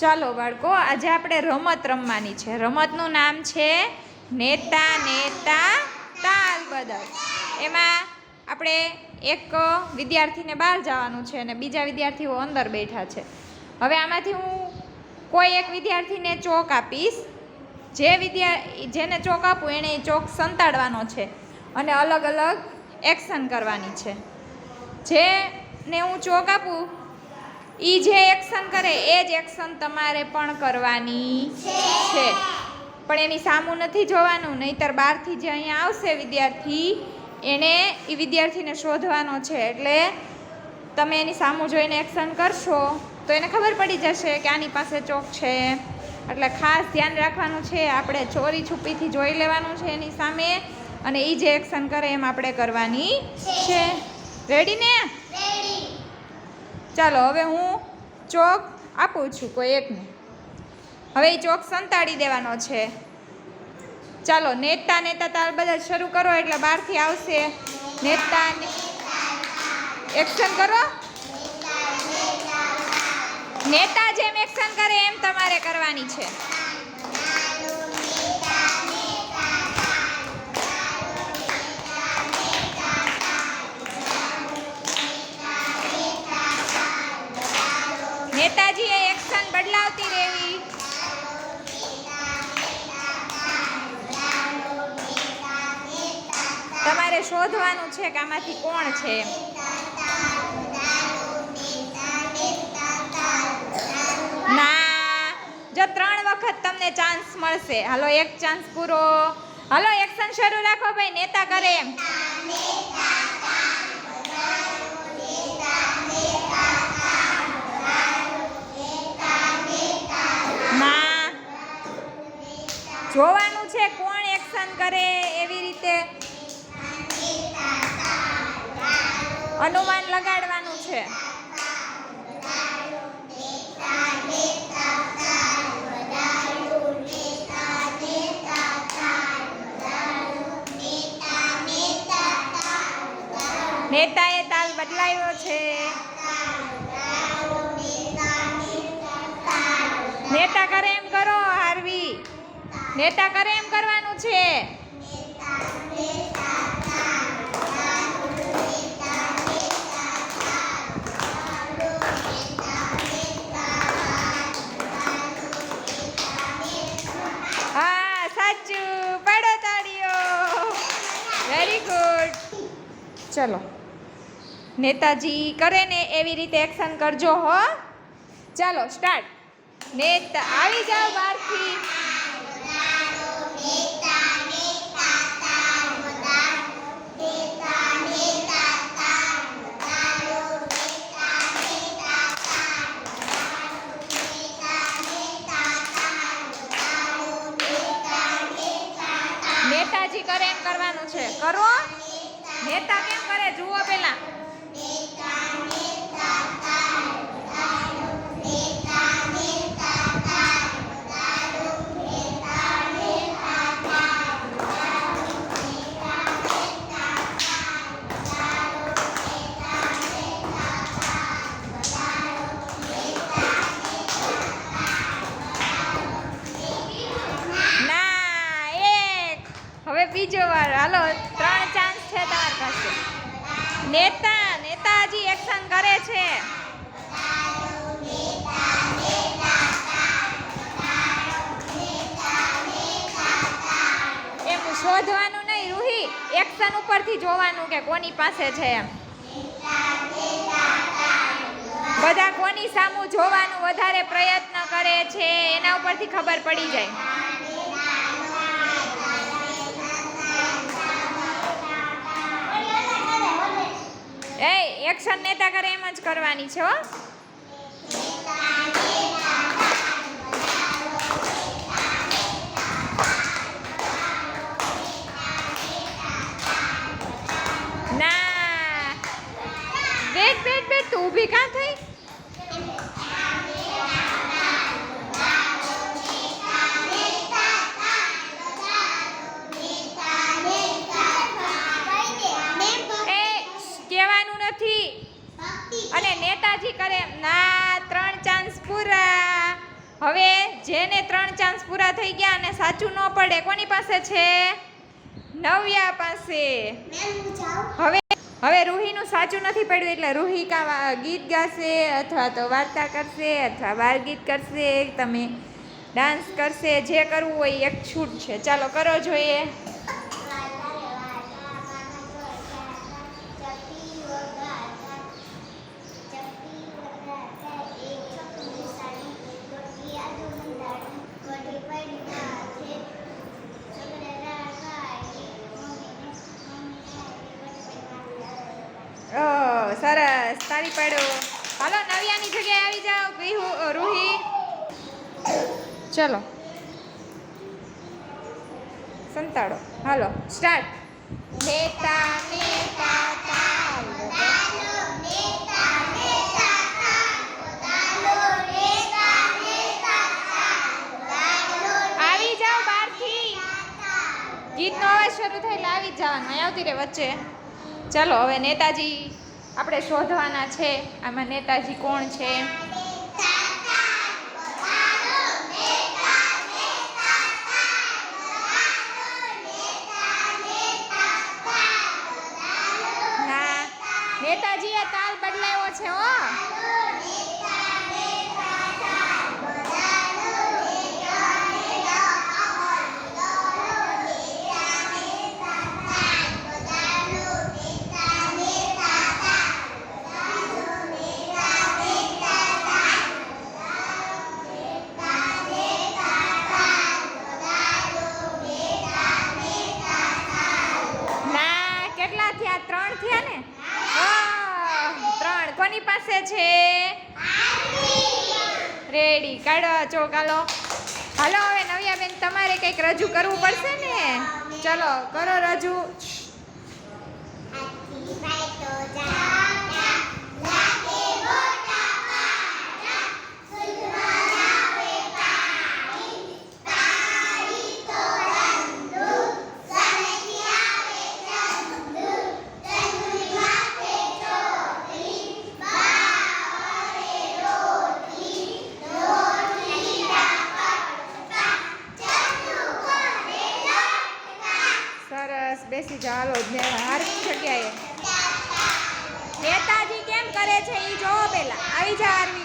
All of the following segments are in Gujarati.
ચાલો બાળકો, આજે આપણે રમત રમવાની છે. રમતનું નામ છે નેતા નેતા, તાલ બદલ. એમાં આપણે એક વિદ્યાર્થીને બહાર જવાનું છે અને બીજા વિદ્યાર્થીઓ અંદર બેઠા છે. હવે આમાંથી હું કોઈ એક વિદ્યાર્થીને ચોક આપીશ. જે વિદ્યા, જેને ચોક આપું એણે એ ચોક સંતાડવાનો છે અને અલગ અલગ એક્શન કરવાની છે. જેને હું ચોક આપું એ જે એક્શન કરે એ જ એક્શન તમારે પણ કરવાની છે. પણ એની સામું નથી જોવાનું નહીતર બહારથી જે અહીંયા આવશે વિદ્યાર્થી એને એ વિદ્યાર્થીને શોધવાનો છે. એટલે તમે એની સામું જોઈને એક્શન કરશો તો એને ખબર પડી જશે કે આની પાસે ચોક છે. એટલે ખાસ ધ્યાન રાખવાનું છે આપણે ચોરી છુપીથી જોઈ લેવાનું છે એની સામે અને એ જે એક્શન કરે એમ આપણે કરવાની છે. રેડી ને? ચાલો, હવે હું ચોક આપું છું કોઈ એકને. હવે એ ચોક સંતાડી દેવાનો છે. ચાલો, નેતા નેતા, તાર બધા શરૂ કરો એટલે બહારથી આવશે. નેતા એક્શન કરો. નેતા જેમ એક્શન કરે એમ તમારે કરવાની છે. નેતાજીએ એક્શન બદલાવતી રહેવી. તમારે શોધવાનું છે કે આમાંથી કોણ છે. ના, જો ત્રણ વખત તમને ચાન્સ મળશે. હાલો, એક ચાન્સ પૂરો. હાલો એક્શન શરૂ રાખો ભાઈ. નેતા કરે એમ. જોવાનું છે કોણ એક્શન કરે એવી રીતે. અનુમાન લગાડવાનું છે. નેતાએ તાલ બદલાયો છે. નેતા કરે નેતા કરે એમ કરવાનું છે. હા, સાચું. પાડો તાળીઓ. વેરી ગુડ ચલો. નેતાજી કરે ને એવી રીતે એક્શન કરજો હો. ચાલો સ્ટાર્ટ નેતા, આવી જાઓ બહારથી. નેતાજી કરે એમ કરવાનું છે. કરો. નેતા કેમ કરે? જુઓ પેલા. છે? એમ શોધવાનું નહીં, રૂહી. એક્શન ઉપરથી જોવાનું કે કોની પાસે છે એમ. બધા કોની સામું જોવાનું વધારે પ્રયત્ન કરે છે, એના ઉપરથી ખબર પડી જાય એ એક્શન નેતા કરે એમ જ કરવાની છે હો. ના. બેટ બેટ બેટ, તું ઊભી કાં થઈ એ કહેવાનું નથી અને નેતાજી કરે હવે જેને ત્રણ ચાન્સ પૂરા થઈ ગયા અને સાચું ન પડે, કોની પાસે છે? નવ્યા પાસે. હવે હવે રૂહીનું સાચું નથી પડ્યું એટલે રૂહી કા ગીત ગાશે અથવા તો વાર્તા કરશે અથવા બાળ ગીત કરશે, તમે ડાન્સ કરશે, જે કરવું હોય એક છૂટ છે. ચાલો કરો જોઈએ ઓહ, સરસ તારી પાડો હાલો નવ્યાની જગ્યાએ આવી જાઓ. વિહુ રૂહી. ચલો. સંતાડો. હાલો સ્ટાર્ટ. નેતા નેતા આવી જાઓ બહારથી. ગીતનો અવાજ શરૂ થાય એટલે આવી જ જવાનું. આવતી રહે વચ્ચે. ચાલો હવે નેતાજી. આપણે શોધવાના છે આમાં નેતાજી કોણ છે? પાસે છે? રેડી કાઢો ચોકાલો. હાલો, હવે નવ્યા બેન તમારે કંઈક રજૂ કરવું પડશે ને? ચલો, કરો રજૂ સરસ બેસી જાઓ હાલો જગ્યાએ. નેતાજી કેમ કરે છે એ જોવો પેલા આવી જા હારવી.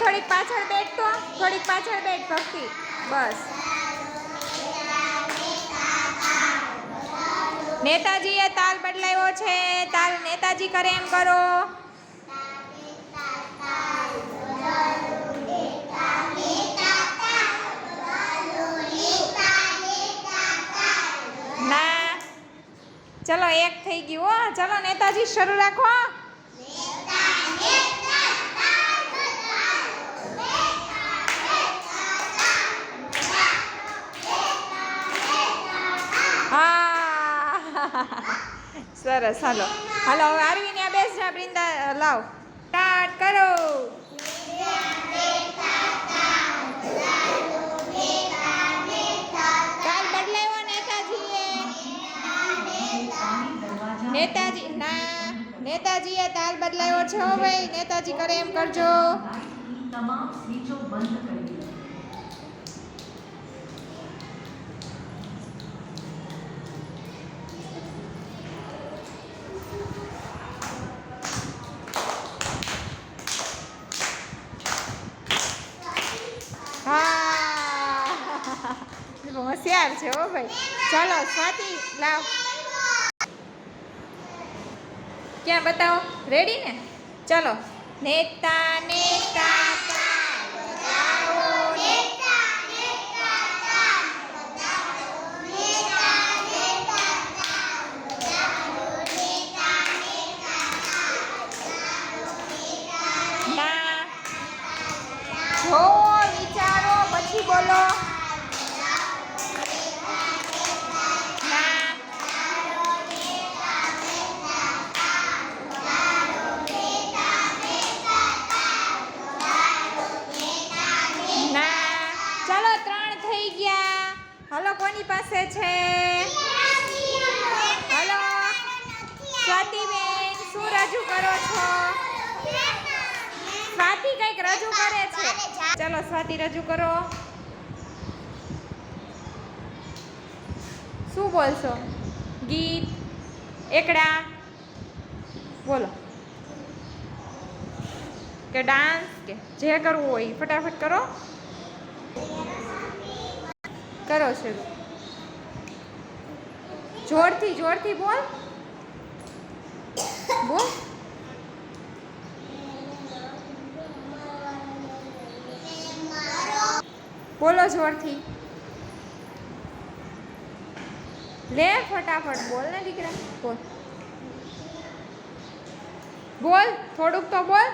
થોડીક પાછળ તો થોડીક પાછળ બેઠ ભક્તિ. બસ. નેતાજીએ તાલ બદલાયો છે. તાલ નેતાજી કરે એમ કરો. ના. ચલો, એક થઈ ગયું હો. ચલો, નેતાજી, શરૂ રાખો હા સરસ, હાલો. હાલો, હવે આરવીને આ બેસ જા બ્રિંદા લાવ. સ્ટાર્ટ કરો. કાલ બદલાયો નેતાજીએ. નેતાજી, ના, નેતાજીએ તાલ બદલાયો છે હો ભાઈ. નેતાજી કરે એમ કરજો. તમામ સ્વીચો બંધ હા. હોશિયાર છે હો ભાઈ. ચાલો સ્વાતિ લાવ. ક્યાં બતાવો? રેડી ને? ચલો. નેતા નેતા તાલ બજાવો ને ના જોવો વિચારો પછી બોલો ના શું રજૂ કરો છો સ્વાતિ કંઈક રજૂ કરે છે ચલો સ્વાતિ રજૂ કરો. શું બોલશો? ગીત, એકડા? બોલો. કે ડાન્સ કે જે કરવું હોય ફટાફટ કરો. કરો શરૂ. જોરથી જોરથી બોલ. બોલો જોરથી. લે ફટાફટ બોલ ને દીકરા બોલ. બોલ થોડુંક તો બોલ.